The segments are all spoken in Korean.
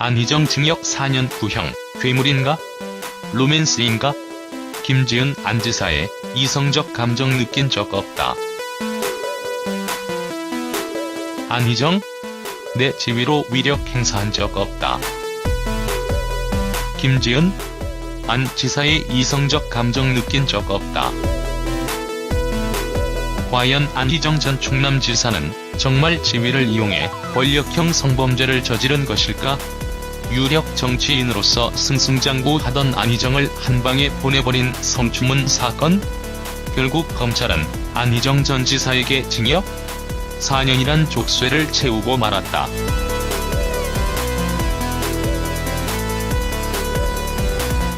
안희정 징역 4년 구형, 괴물인가? 로맨스인가? 김지은 안지사의 이성적 감정 느낀 적 없다. 안희정? 내 지위로 위력 행사한 적 없다. 김지은? 안 지사의 이성적 감정 느낀 적 없다. 과연 안희정 전 충남지사는 정말 지위를 이용해 권력형 성범죄를 저지른 것일까? 유력 정치인으로서 승승장구하던 안희정을 한방에 보내버린 성추문 사건? 결국 검찰은 안희정 전 지사에게 징역 4년이란 족쇄를 채우고 말았다.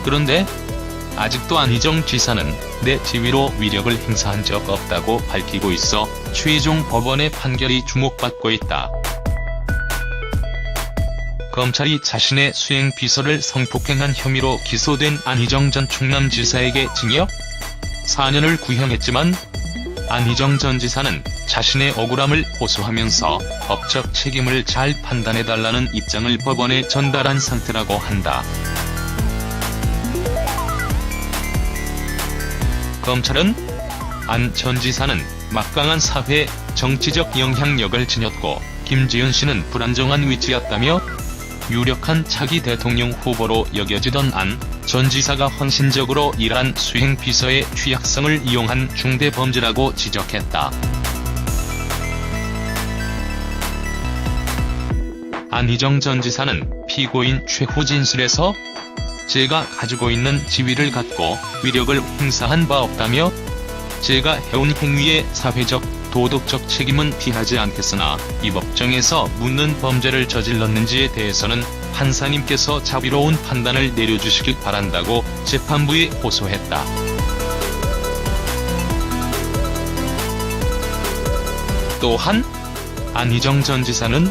그런데 아직도 안희정 지사는 내 지위로 위력을 행사한 적 없다고 밝히고 있어 최종 법원의 판결이 주목받고 있다. 검찰이 자신의 수행 비서를 성폭행한 혐의로 기소된 안희정 전 충남지사에게 징역 4년을 구형했지만 안희정 전 지사는 자신의 억울함을 호소하면서 법적 책임을 잘 판단해달라는 입장을 법원에 전달한 상태라고 한다. 검찰은 안 전 지사는 막강한 사회 정치적 영향력을 지녔고 김지은 씨는 불안정한 위치였다며 유력한 차기 대통령 후보로 여겨지던 안 전 지사가 헌신적으로 일한 수행 비서의 취약성을 이용한 중대 범죄라고 지적했다. 안희정 전 지사는 피고인 최후 진술에서 제가 가지고 있는 지위를 갖고 위력을 행사한 바 없다며 제가 해온 행위의 사회적, 도덕적 책임은 피하지 않겠으나 이 법정에서 묻는 범죄를 저질렀는지에 대해서는 판사님께서 자비로운 판단을 내려주시길 바란다고 재판부에 호소했다. 또한 안희정 전 지사는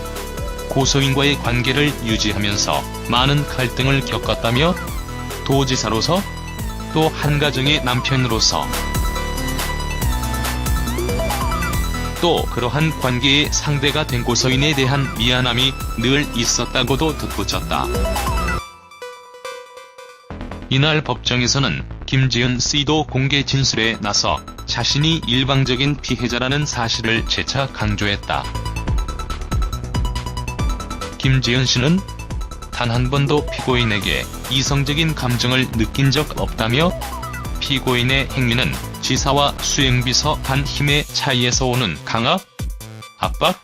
고소인과의 관계를 유지하면서 많은 갈등을 겪었다며 도지사로서 또 한 가정의 남편으로서 또 그러한 관계의 상대가 된 고소인에 대한 미안함이 늘 있었다고도 덧붙였다. 이날 법정에서는 김지은 씨도 공개 진술에 나서 자신이 일방적인 피해자라는 사실을 재차 강조했다. 김지은 씨는 단 한 번도 피고인에게 이성적인 감정을 느낀 적 없다며 피고인의 행위는 지사와 수행비서 간 힘의 차이에서 오는 강압, 압박,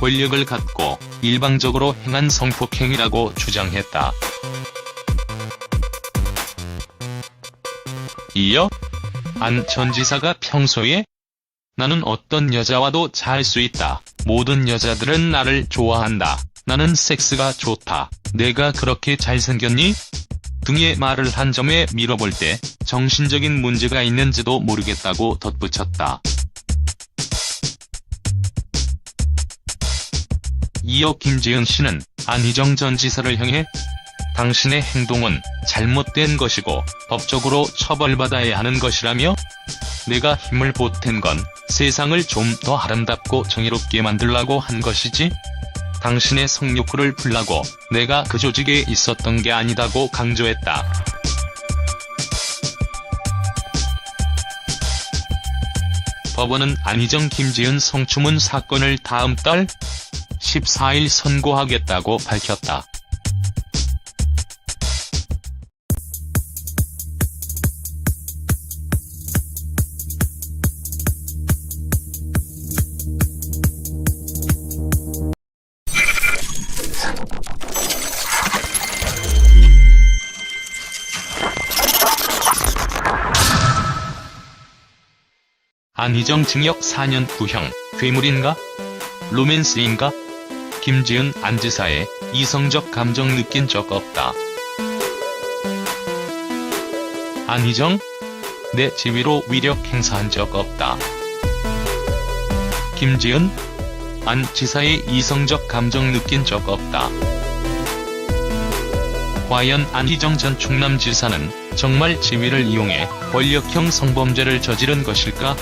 권력을 갖고 일방적으로 행한 성폭행이라고 주장했다. 이어 안 전 지사가 평소에 나는 어떤 여자와도 잘 수 있다. 모든 여자들은 나를 좋아한다. 나는 섹스가 좋다. 내가 그렇게 잘생겼니? 등의 말을 한 점에 밀어볼 때 정신적인 문제가 있는지도 모르겠다고 덧붙였다. 이어 김지은 씨는 안희정 전 지사를 향해 당신의 행동은 잘못된 것이고 법적으로 처벌받아야 하는 것이라며 내가 힘을 보탠 건 세상을 좀 더 아름답고 정의롭게 만들라고 한 것이지 당신의 성욕구를 풀라고 내가 그 조직에 있었던 게 아니다고 강조했다. 법원은 안희정 김지은 성추문 사건을 다음 달 14일 선고하겠다고 밝혔다. 안희정 징역 4년 구형, 괴물인가? 로맨스인가? 김지은 안지사의 이성적 감정 느낀 적 없다. 안희정? 내 지위로 위력 행사한 적 없다. 김지은? 안 지사의 이성적 감정 느낀 적 없다. 과연 안희정 전 충남지사는 정말 지위를 이용해 권력형 성범죄를 저지른 것일까?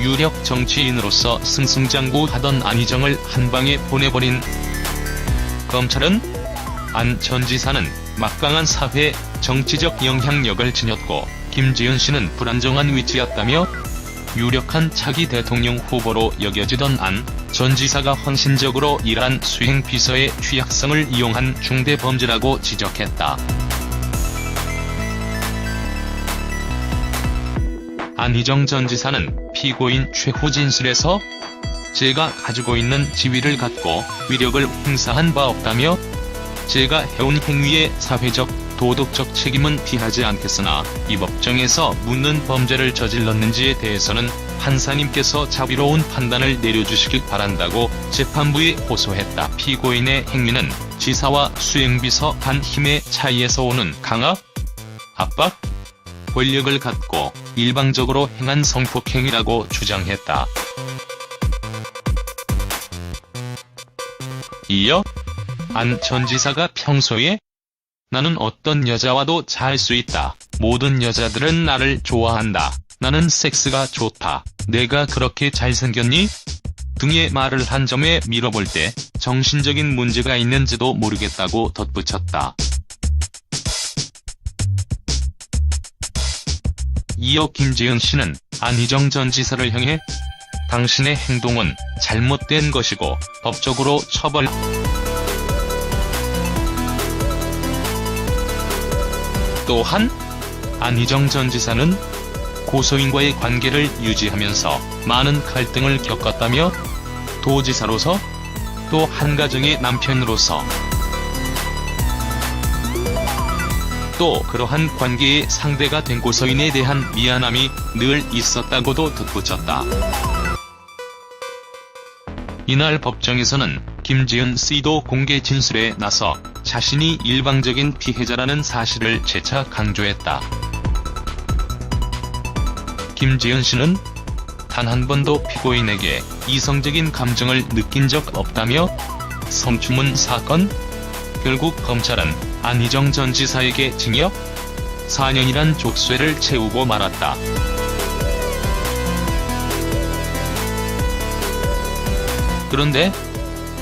유력 정치인으로서 승승장구하던 안희정을 한방에 보내버린 검찰은 안 전 지사는 막강한 사회, 정치적 영향력을 지녔고 김지은 씨는 불안정한 위치였다며 유력한 차기 대통령 후보로 여겨지던 안 전 지사가 헌신적으로 일한 수행 비서의 취약성을 이용한 중대 범죄라고 지적했다. 안희정 전 지사는 피고인 최후 진술에서 제가 가지고 있는 지위를 갖고 위력을 행사한 바 없다며 제가 해온 행위의 사회적, 도덕적 책임은 피하지 않겠으나 이 법정에서 묻는 범죄를 저질렀는지에 대해서는 판사님께서 자비로운 판단을 내려주시길 바란다고 재판부에 호소했다. 피고인의 행위는 지사와 수행비서 간 힘의 차이에서 오는 강압, 압박, 권력을 갖고 일방적으로 행한 성폭행위라고 주장했다. 이어 안 전 지사가 평소에 나는 어떤 여자와도 잘 수 있다. 모든 여자들은 나를 좋아한다. 나는 섹스가 좋다. 내가 그렇게 잘생겼니? 등의 말을 한 점에 밀어볼 때 정신적인 문제가 있는지도 모르겠다고 덧붙였다. 이어 김지은 씨는 안희정 전 지사를 향해 당신의 행동은 잘못된 것이고 법적으로 처벌 또한 안희정 전 지사는 고소인과의 관계를 유지하면서 많은 갈등을 겪었다며 도지사로서 또 한 가정의 남편으로서 또 그러한 관계의 상대가 된 고소인에 대한 미안함이 늘 있었다고도 덧붙였다. 이날 법정에서는 김지은 씨도 공개 진술에 나서 자신이 일방적인 피해자라는 사실을 재차 강조했다. 김지은 씨는 단 한 번도 피고인에게 이성적인 감정을 느낀 적 없다며 성추문 사건? 결국 검찰은 안희정 전 지사에게 징역 4년이란 족쇄를 채우고 말았다. 그런데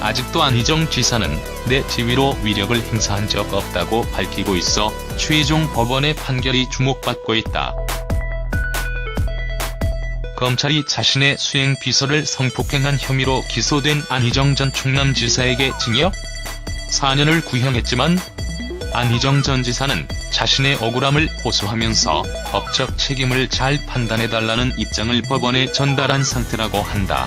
아직도 안희정 지사는 내 지위로 위력을 행사한 적 없다고 밝히고 있어 최종 법원의 판결이 주목받고 있다. 검찰이 자신의 수행 비서를 성폭행한 혐의로 기소된 안희정 전 충남지사에게 징역 4년을 구형했지만 안희정 전 지사는 자신의 억울함을 호소하면서 법적 책임을 잘 판단해달라는 입장을 법원에 전달한 상태라고 한다.